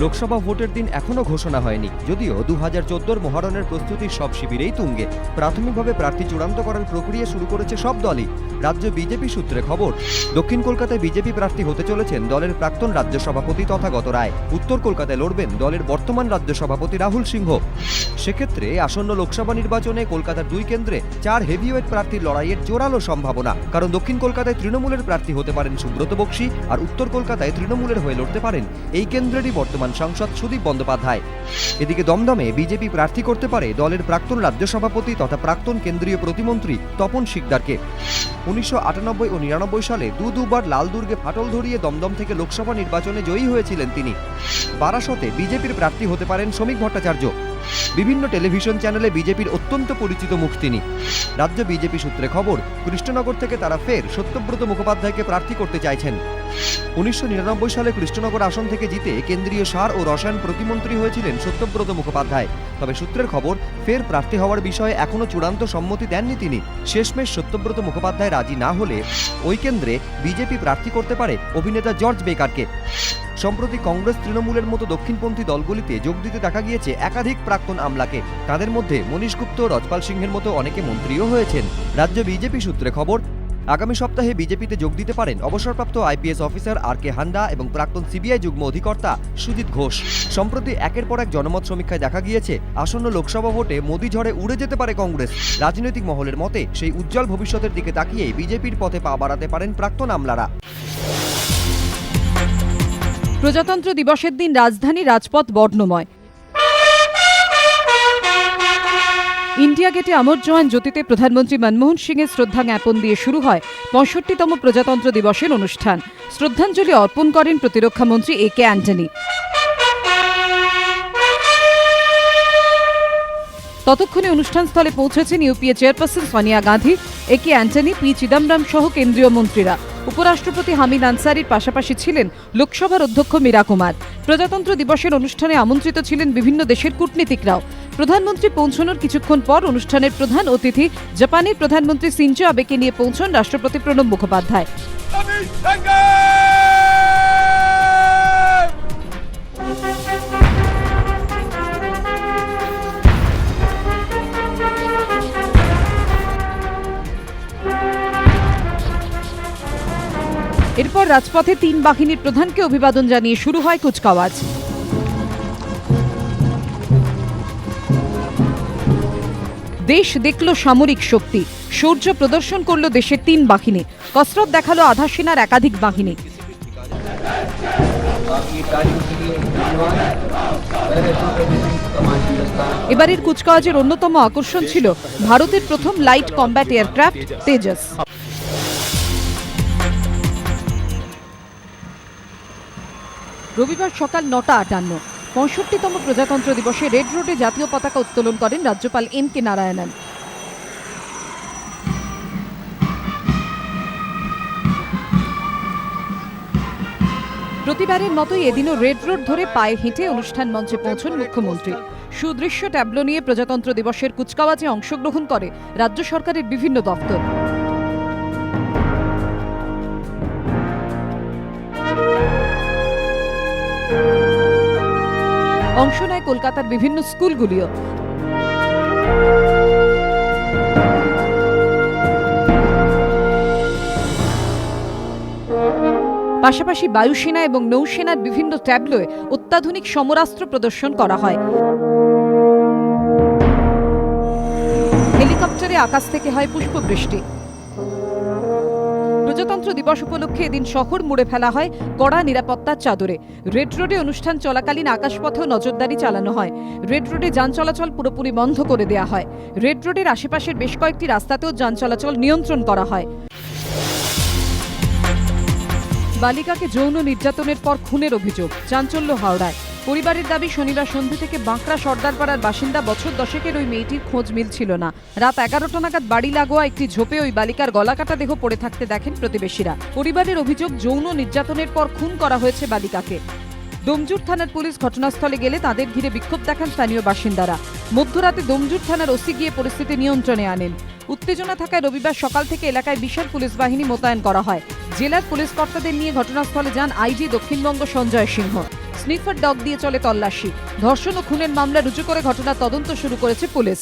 লোকসভা ভোটের দিন এখনও ঘোষণা হয়নি। যদিও দু হাজার চোদ্দোর মহারণের প্রস্তুতি সব শিবিরেই তুঙ্গে। প্রাথমিকভাবে প্রার্থী চূড়ান্ত করার প্রক্রিয়া শুরু করেছে সব দলই। রাজ্য বিজেপি সূত্রে খবর, দক্ষিণ কলকাতায় বিজেপি প্রার্থী হতে চলেছেন দলের প্রাক্তন রাজ্য সভাপতি তথাগত রায়। উত্তর কলকাতায় লড়বেন দলের বর্তমান রাজ্য সভাপতি রাহুল সিংহ। সেক্ষেত্রে আসন্ন লোকসভা নির্বাচনে কলকাতার দুই কেন্দ্রে চার হেভিওয়েট প্রার্থীর লড়াইয়ের জোরালো সম্ভাবনা। কারণ দক্ষিণ কলকাতায় তৃণমূলের প্রার্থী হতে পারেন সুব্রত বক্সী আর উত্তর কলকাতায় তৃণমূলের হয়ে লড়তে পারেন এই কেন্দ্রেরই বর্তমান সাংসদ সুদীপ বন্দ্যোপাধ্যায়। এদিকে দমদমে বিজেপি প্রার্থী করতে পারে দলের প্রাক্তন রাজ্য সভাপতি তথা প্রাক্তন কেন্দ্রীয় প্রতিমন্ত্রী তপন শিকদারকে। উনিশশো আটানব্বই ও নিরানব্বই সালে দু দুবার লাল দুর্গে ফাটল ধরিয়ে দমদম থেকে লোকসভা নির্বাচনে জয়ী হয়েছিলেন তিনি। বারাসতে বিজেপির প্রার্থী হতে পারেন শ্রমিক ভট্টাচার্য। বিভিন্ন টেলিভিশন চ্যানেলে বিজেপির অত্যন্ত পরিচিত মুখ তিনি। রাজ্য বিজেপি সূত্রে খবর, কৃষ্ণনগর থেকে তারা ফের সত্যব্রত মুখোপাধ্যায়কে প্রার্থী করতে চাইছেন। উনিশশো নিরানব্বই সালে কৃষ্ণনগর আসন থেকে জিতে কেন্দ্রীয় সার ও রসায়ন প্রতিমন্ত্রী হয়েছিলেন সত্যব্রত মুখোপাধ্যায়। তবে সূত্রের খবর, ফের প্রার্থী হওয়ার বিষয়ে এখনও চূড়ান্ত সম্মতি দেননি তিনি। শেষমেশ সত্যব্রত মুখোপাধ্যায় রাজি না হলে ওই কেন্দ্রে বিজেপি প্রার্থী করতে পারে অভিনেতা জর্জ বেকারকে। সম্প্রতি কংগ্রেস তৃণমূলের মতো দক্ষিণপন্থী দলগুলিতে যোগ দিতে দেখা গিয়েছে একাধিক প্রাক্তন আমলাকে। তাদের মধ্যে মনীশ গুপ্ত, রজপাল সিংহের মতো অনেকে মন্ত্রীও হয়েছেন। রাজ্য বিজেপি সূত্রে খবর, আগামী সপ্তাহে বিজেপিতে যোগ দিতে পারেন অবসরপ্রাপ্ত আইপিএস অফিসার আর কে হান্ডা এবং প্রাক্তন সিবিআই যুগ্ম অধিকর্তা সুজিত ঘোষ। সম্প্রতি একের পর এক জনমত সমীক্ষায় দেখা গিয়েছে, আসন্ন লোকসভা ভোটে মোদি ঝড়ে উড়ে যেতে পারে কংগ্রেস। রাজনৈতিক মহলের মতে, সেই উজ্জ্বল ভবিষ্যতের দিকে তাকিয়ে বিজেপির পথে পা বাড়াতে পারেন প্রাক্তন আমলারা। প্রজাতন্ত্র দিবসের দিন রাজধানী রাজপথ বর্ণময়। ইন্ডিয়া গেটে অমর জওয়ান জ্যোতিতে প্রধানমন্ত্রী মনমোহন সিংয়ের শ্রদ্ধা জ্ঞাপন দিয়ে শুরু হয় পঁয়ষট্টিতম প্রজাতন্ত্র দিবসের অনুষ্ঠান। শ্রদ্ধাঞ্জলি অর্পণ করেন প্রতিরক্ষা মন্ত্রী এ কে অ্যান্টনি। ততক্ষণে অনুষ্ঠানস্থলে পৌঁছেছেন UPA chairperson Sonia Gandhi, A K Antony, P Chidambaram সহ কেন্দ্রীয় মন্ত্রীরা। উপরাষ্ট্রপতি হামিদ আনসারির পাশাপাশি ছিলেন লোকসভার অধ্যক্ষ মীরা কুমার। প্রজাতন্ত্র দিবসের অনুষ্ঠানে আমন্ত্রিত ছিলেন বিভিন্ন দেশের কূটনীতিকরাও। প্রধানমন্ত্রী পৌঁছানোর কিছুক্ষণ পর অনুষ্ঠানের প্রধান অতিথি জাপানের প্রধানমন্ত্রী সিনজো আবেকে নিয়ে পৌঁছন রাষ্ট্রপতি প্রণব মুখোপাধ্যায়। এরপর রাজপথে তিন বাহিনীর প্রধানকে অভিবাদন জানিয়ে শুরু হয় কুচকাওয়াজ। দেশ দেখল সামরিক শক্তি। শৌর্য প্রদর্শন করল দেশের তিন বাহিনী। কসরত দেখাল আধা সেনার একাধিক বাহিনী। এবারের কুচকাওয়াজের অন্যতম আকর্ষণ ছিল ভারতের প্রথম লাইট কম্ব্যাট এয়ারক্রাফট তেজস। রবিবার সকাল নটা আটান্ন। পঁয়ষট্টিতম প্রজাতন্ত্র দিবসে রেড রোডে জাতীয় পতাকা উত্তোলন করেন রাজ্যপাল এম কে নারায়ণন। প্রতিবারের মতোই এদিনও রেড রোড ধরে পায়ে হেঁটে অনুষ্ঠান মঞ্চে পৌঁছন মুখ্যমন্ত্রী। সুদৃশ্য ট্যাবলো নিয়ে প্রজাতন্ত্র দিবসের কুচকাওয়াজে অংশগ্রহণ করে রাজ্য সরকারের বিভিন্ন দপ্তর। অংশ নেয় কলকাতার বিভিন্ন স্কুলগুলিও। পাশাপাশি বায়ুসেনা এবং নৌসেনার বিভিন্ন ট্যাবলোয় অত্যাধুনিক সমরাস্ত্র প্রদর্শন করা হয়। হেলিকপ্টারে আকাশ থেকে হয় পুষ্পবৃষ্টি। প্রজাতন্ত্র দিবস উপলক্ষে এদিন শহর মুড়ে ফেলা হয় কড়া নিরাপত্তার চাদরে। রেড রোডে অনুষ্ঠান চলাকালীন আকাশপথেও নজরদারি চালানো হয়। রেড রোডে যান চলাচল পুরোপুরি বন্ধ করে দেওয়া হয়। রেড রোডের আশেপাশের বেশ কয়েকটি রাস্তাতেও যান চলাচল নিয়ন্ত্রণ করা হয়। বালিকাকে যৌন নির্যাতনের পর খুনের অভিযোগ, চাঞ্চল্য হাওড়ায়। পরিবারের দাবি, শনিবার সন্ধে থেকে বাঁকড়া সর্দারপাড়ার বাসিন্দা বছর দশেকের ওই মেয়েটির খোঁজ মিলছিল না। রাত এগারোটা নাগাদ বাড়ি লাগোয়া একটি ঝোপে ওই বালিকার গলাকাটা দেহ পড়ে থাকতে দেখেন প্রতিবেশীরা। পরিবারের অভিযোগ, যৌন নির্যাতনের পর খুন করা হয়েছে বালিকাকে। ডোমজুর থানার পুলিশ ঘটনাস্থলে গেলে তাদের ঘিরে বিক্ষোভ দেখান স্থানীয় বাসিন্দারা। মধ্যরাতে ডোমজুর থানার ওসি গিয়ে পরিস্থিতি নিয়ন্ত্রণে আনেন। উত্তেজনা থাকায় রবিবার সকাল থেকে এলাকায় বিশাল পুলিশ বাহিনী মোতায়েন করা হয়। জেলার পুলিশ কর্তাদের নিয়ে ঘটনাস্থলে যান IG Dakshinbanga Sanjay Singh. Sniffer dog দিয়ে চলে তল্লাশি। ধর্ষণ ও খুনের মামলা রুজু করে ঘটনার তদন্ত শুরু করেছে পুলিশ।